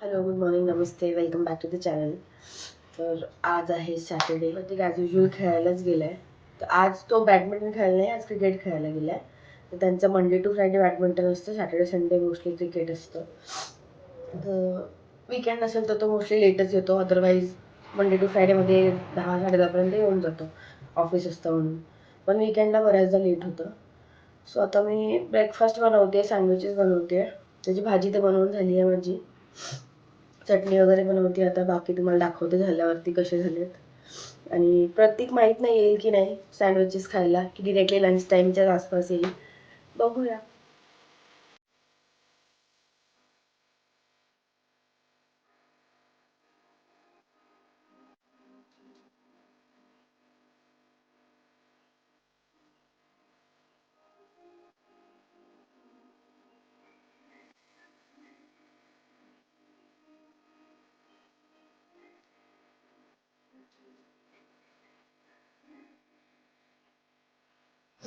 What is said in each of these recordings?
Hello good morning Namaste welcome back to the channel तर आज आहे सॅटर्डे प्रत्येक ॲज युजल खेळायलाच गेला आहे तर आज तो बॅडमिंटन खेळायला नाही आज क्रिकेट खेळायला गेला आहे तर त्यांचं मंडे टू फ्रायडे बॅडमिंटन असतं सॅटर्डे संडे मोस्टली क्रिकेट असतं. तर विकेंड असेल तर तो मोस्टली लेटच येतो अदरवाईज मंडे टू फ्रायडेमध्ये दहा साडे दहापर्यंत येऊन जातो. ऑफिस असतं म्हणून. पण विकेंडला बऱ्याचदा लेट होतं. सो आता मी ब्रेकफास्ट बनवते सँडविचेस बनवते त्याची भाजी तर बनवून झाली आहे माझी. चटणी वगैरे बनवते. आता बाकी तुम्हाला दाखवते झाल्यावरती कसे झालेत. आणि प्रत्येक माहीत नाही येईल की नाही सँडविचेस खायला की डिरेक्टली लंच टाईमच्याच आसपास येईल. बघूया.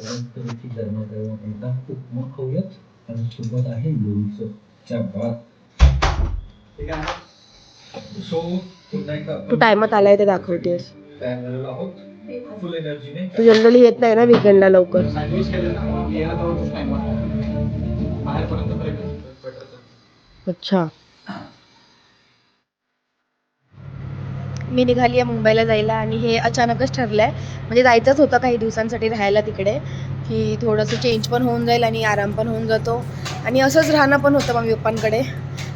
परंपरेची गरमागरम एकदा उपमा खाऊयात आणि सोबत आहे लोणचं च्या भात सो पुन्हा एकदा तू टायमात आलाय ते दाखवतेस. तयार झालेलो आहोत. फुल एनर्जीने तू जनरली येत नाही ना विकेंडला लवकर. सँडविच केलं ना मी यायला तेव्हाच टाइम बाहेरपर्यंत ब्रेक अच्छा. मी निघाली आहे मुंबईला जायला आणि हे अचानकच ठरलं आहे म्हणजे जायचंच होतं काही दिवसांसाठी राहायला तिकडे की थोडंसं चेंज पण होऊन जाईल आणि आराम पण होऊन जातो. आणि असंच राहणं पण होतं मम्मी पप्पांकडे.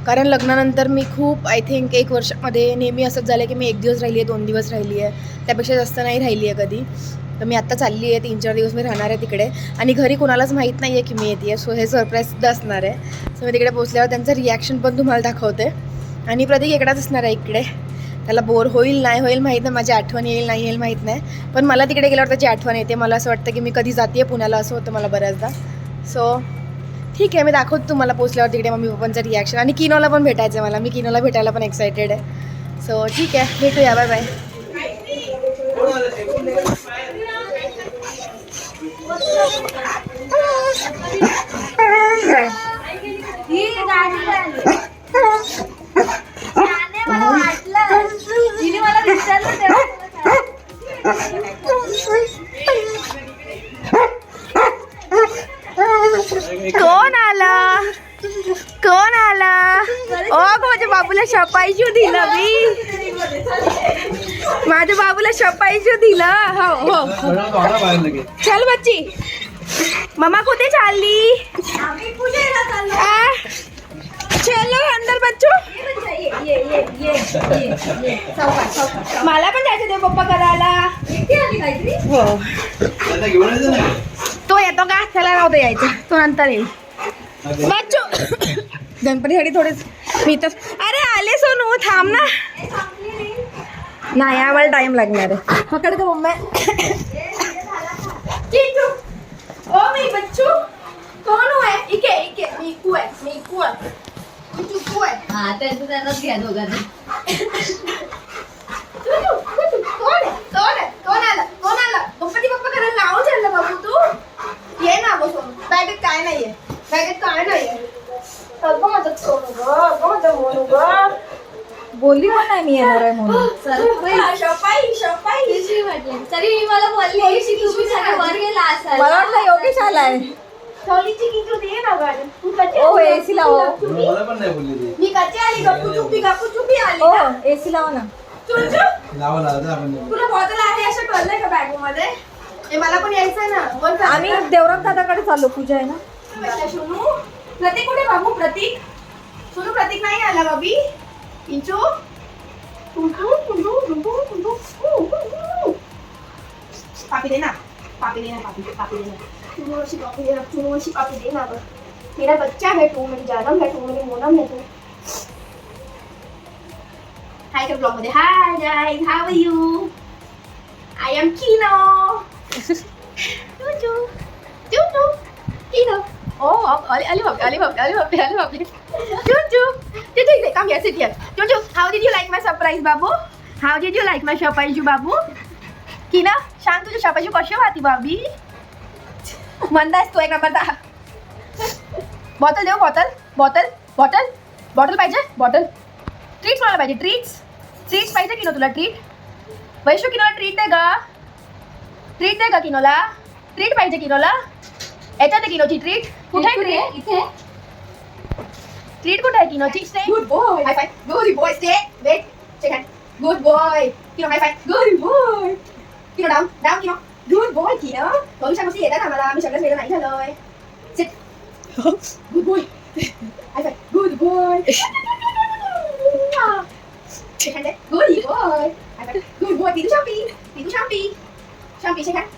कारण लग्नानंतर मी खूप आय थिंक एक वर्षामध्ये नेहमी असंच झालं की मी एक दिवस राहिली आहे दोन दिवस राहिली आहे त्यापेक्षा जास्त नाही राहिली आहे कधी. तर मी आत्ता चालली आहे तीन चार दिवस मी राहणार आहे तिकडे. आणि घरी कोणालाच माहीत नाही आहे की मी येते सो हे सरप्राईजसुद्धा असणार आहे. सो मी तिकडे पोचल्यावर त्यांचं रिॲक्शन पण तुम्हाला दाखवते. आणि प्रतीक एकडाच असणार आहे इकडे. त्याला बोर होईल नाही होईल माहीत नाही माझी आठवण येईल नाही येईल माहीत नाही. पण मला तिकडे गेल्यावर त्याची आठवण येते. मला असं वाटतं की मी कधी जाते पुण्याला असं होतं मला बऱ्याचदा. सो ठीक आहे मी दाखवतो तुम्हाला पोचल्यावर तिकडे मम्मी पप्पांचं रिॲक्शन आणि किनोला पण भेटायचं आहे मला. मी किनोला भेटायला पण एक्सायटेड आहे. सो ठीक आहे भेटूया. बाय बाय कोण माझ्या बाबूला शपाईच दिलं. हो हो. चल बच्ची. मम्मा कुठे चालली? चलो अंदर बच्चो. मला पण जायचं ते पप्पा करायला. हो. तो येतो का? त्याला दे यायचा. तो नंतर येईल. बच्चो. गणपतीसाठी थोडेच मी तर अरे आले सोनू थांब ना. नाही आम्हाला टाइम लागणार आहे पकड का मम्मी चिंटू ओ मी बच्चू कौन है इके इके मीकू है मीकू है चिंटू है हा त्यांचं त्यांनाच घ्या दोघांना चिंटू चिंटू कोण आहे कोण आहे कोण आला कोण आला गणपती बाप्पा करायला नाव झालं बाबू तू ये ना बसून बॅगेत काय नाहीये बॅगेत काय नाहीये अगं माझं सोनू ग अगं माझं मोनू ग बोलली पण नाही मी येणार आहे म्हणून. तरी मी मला बोलली की तुम्ही सगळे वर गेला असाल. मला वाटलं योगेश आलाय. ना गाडी. तू कधी ओ आली? एसी लाव. मला पण नाही बोलली ती. मी कधी आली? गप्पू चुपी गप्पू चुपी आली ना? एसी लाव ना. लावा आपण तुला बॉटल आहे असं कळलंय का बॅगमध्ये ए मला पण यायचंय ना? आम्ही देवराम दादाकडे चाललो पूजा आहे ना. सोनू प्रतीक कुठे बाबू? प्रतीक? सोनू प्रतीक नाही आला बाबी इंचू टुंटू, टुंटू, टुंटू, टुंटू. ऊ, ऊ, ऊ. पापी दे ना पापी दे ना पापी दे पापी दे ना चुनू अशी पापी दे ना चुनू अशी पापी दे ना बस मेरा बच्चा है तू मेरी जानम है तू मेरी मोनम है तू हाय कर ब्लॉगमध्ये hi guys how are you I am Kino टुटू टुटू किनो ओ अली अली बाप अली बाप अली बाप अली बाप टुटू टुटू इथे come here sit here टुटू how did you like my surprise Babu how did you like my surprise बाबू किना सांग तुझी शपाची कशी वाटी बाबी मंदास तू एक नंबरचा बॉटल देऊ बॉटल बॉटल बॉटल बॉटल पाहिजे बॉटल ट्रीट मला पाहिजे ट्रीट्स ट्रीट्स पाहिजे किनो तुला ट्रीट वैशू किनोला ट्रीट दे ग ट्रीट दे ग किनोला ट्रीट पाहिजे किनोला याच्यात आहे किनोची ट्रीट कुठे आहे ट्रीट इथे ट्रीट कुठे आहे किनोची stay good boy high five good boy stay wait shake hand good boy Kino high five good boy Kino down down Kino good boy Kino भविष्यात मस्ती येतात आम्हाला आम्ही सगळं वेळ नाही झालोय sit good boy high five good boy Shake hand it. Good boy. High five. Good boy. Pitu Shampi. Pitu Shampi. Shampi, shake hand.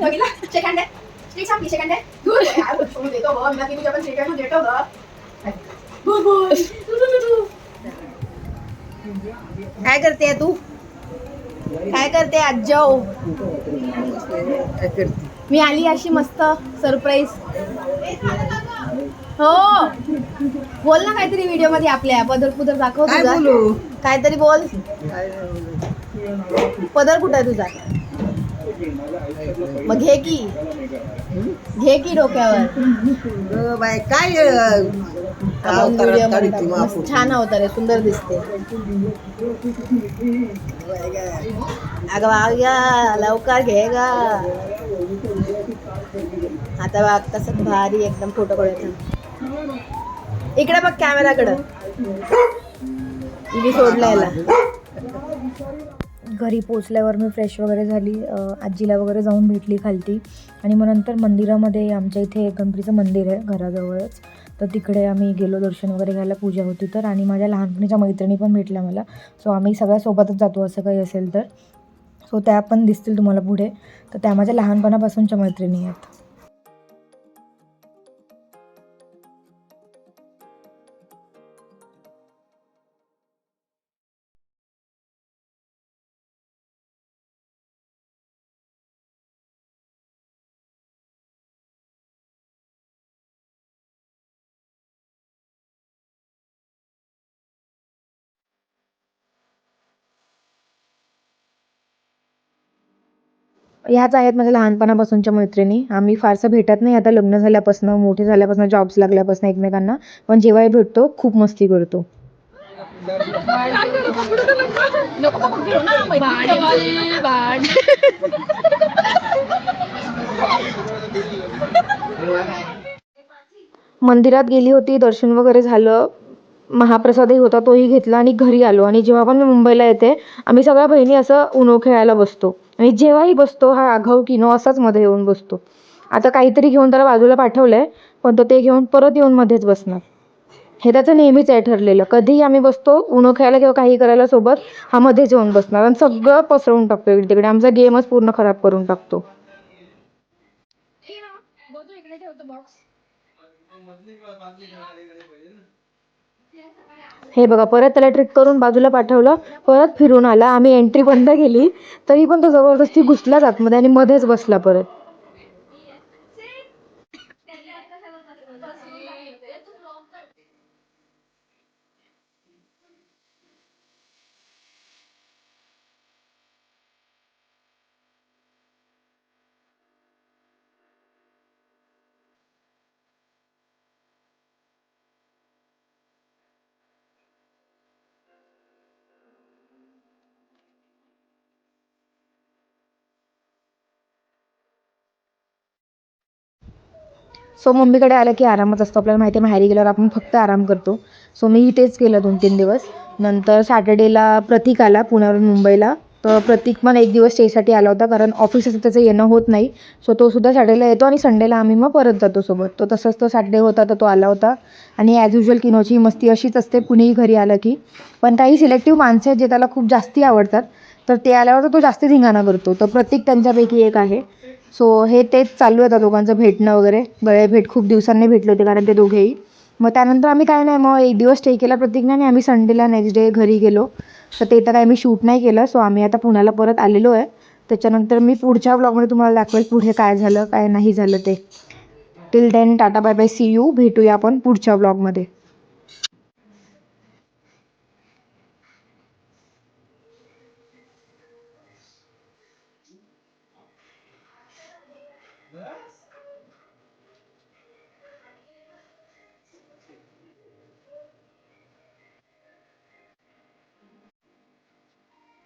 बघितलं? Shake hand हा, सोडून देतो गं. मी तुझ्या पण देतो गं. काय करते तू? काय करते? आजो मी आली अशी मस्त सरप्राईज. हो बोल ना काहीतरी व्हिडिओमध्ये आपल्या पदर पुदर दाखव काय तुझा. बोलू. काहीतरी बोल. पदर कुठं आहे तुझा? मग घे की. घे की डोक्यावर. बाय काय छान अवतार आहे सुंदर दिसते. अगं वाग्या लवकर घे गा. आता बघ कसं भारी एकदम फोटो काढायचा. इकडे बघ कॅमेराकडं मी सोडला याला. घरी पोचल्यावर मी फ्रेश वगैरे झाली. आजीला वगैरे जाऊन भेटली खालती. आणि मग नंतर मंदिरामध्ये आमच्या इथे गणपतीचं मंदिर आहे घराजवळच. तर तिकडे आम्ही गेलो दर्शन वगैरे घ्यायला पूजा होती तर. आणि माझ्या लहानपणीच्या मैत्रिणी पण भेटल्या मला. सो आम्ही सगळ्या सोबतच जातो असं काही असेल तर. सो त्या पण दिसतील तुम्हाला पुढे. तर त्या माझ्या लहानपणापासूनच्या मैत्रिणी आहेत. ह्याच आहेत माझ्या लहानपणापासूनच्या मैत्रिणी. आम्ही फारसं भेटत नाही. आता लग्न झाल्यापासून मोठे झाल्यापासून जॉब्स लागल्यापासून एकमेकांना. पण जेव्हाही भेटतो खूप मस्ती करतो. मंदिरात गेली होती दर्शन वगैरे झालं. महाप्रसादही होता तोही घेतला आणि घरी आलो. आणि जेव्हा पण मी मुंबईला येते आम्ही सगळ्या बहिणी असं उनो खेळायला बसतो. आणि जेव्हाही बसतो हा आघाव किनो असाच मध्ये येऊन बसतो. आता काहीतरी घेऊन त्याला बाजूला पाठवलंय पण तो ते घेऊन परत येऊन मध्येच बसणार. हे त्याचं नेहमीच आहे ठरलेलं. कधीही आम्ही बसतो उनो खेळायला किंवा काही करायला सोबत हा मध्येच येऊन बसणार आणि सगळं पसरवून टाकतो इकडे तिकडे आमचा गेमच पूर्ण खराब करून टाकतो. हे बघा परत त्याला ट्रिक करून बाजूला पाठवलं. परत फिरून आला. आम्ही एंट्री बंद केली. तरी पण तो जबरदस्ती घुसलाच आतमध्ये आणि मध्येच बसला परत. सो मम्मीकडे आलं की आरामच असतो. आपल्याला माहिती आहे माहेरी गेल्यावर आपण फक्त आराम करतो. सो मी तेच केलं दोन तीन दिवस. नंतर सॅटर्डेला प्रतीक आला पुण्यावरून मुंबईला. तर प्रतीक पण एक दिवस स्टेसाठी आला होता कारण ऑफिसचं त्याचं येणं होत नाही. सो तो सुद्धा सॅटर्डेला येतो आणि संडेला आम्ही मग परत जातो सोबत. तो तसंच तो सॅटर्डे होता तर तो आला होता. आणि ॲज युजल किनोची मस्ती अशीच असते कुणीही घरी आलं की. पण काही सिलेक्टिव्ह माणसं आहेत जे त्याला खूप जास्ती आवडतात. तर ते आल्यावर तर तो जास्ती धिंगाणा करतो. तर प्रतीक त्यांच्यापैकी एक आहे. सो हे तेच चालू आहे आता दोघांचं भेटणं वगैरे. गळे भेट खूप दिवसांनी भेटले होते कारण ते दोघेही. मग त्यानंतर आम्ही काय नाही मग एक दिवस स्टे केला प्रत्येकने आणि आम्ही संडेला नेक्स्ट डे घरी गेलो. तर ते तर काय मी शूट नाही केलं सो आम्ही आता पुण्याला परत आलेलो आहे. त्याच्यानंतर मी पुढच्या ब्लॉगमध्ये तुम्हाला दाखवेल पुढे काय झालं काय नाही झालं ते. Till then tata bye bye see you भेटूया आपण पुढच्या ब्लॉगमध्ये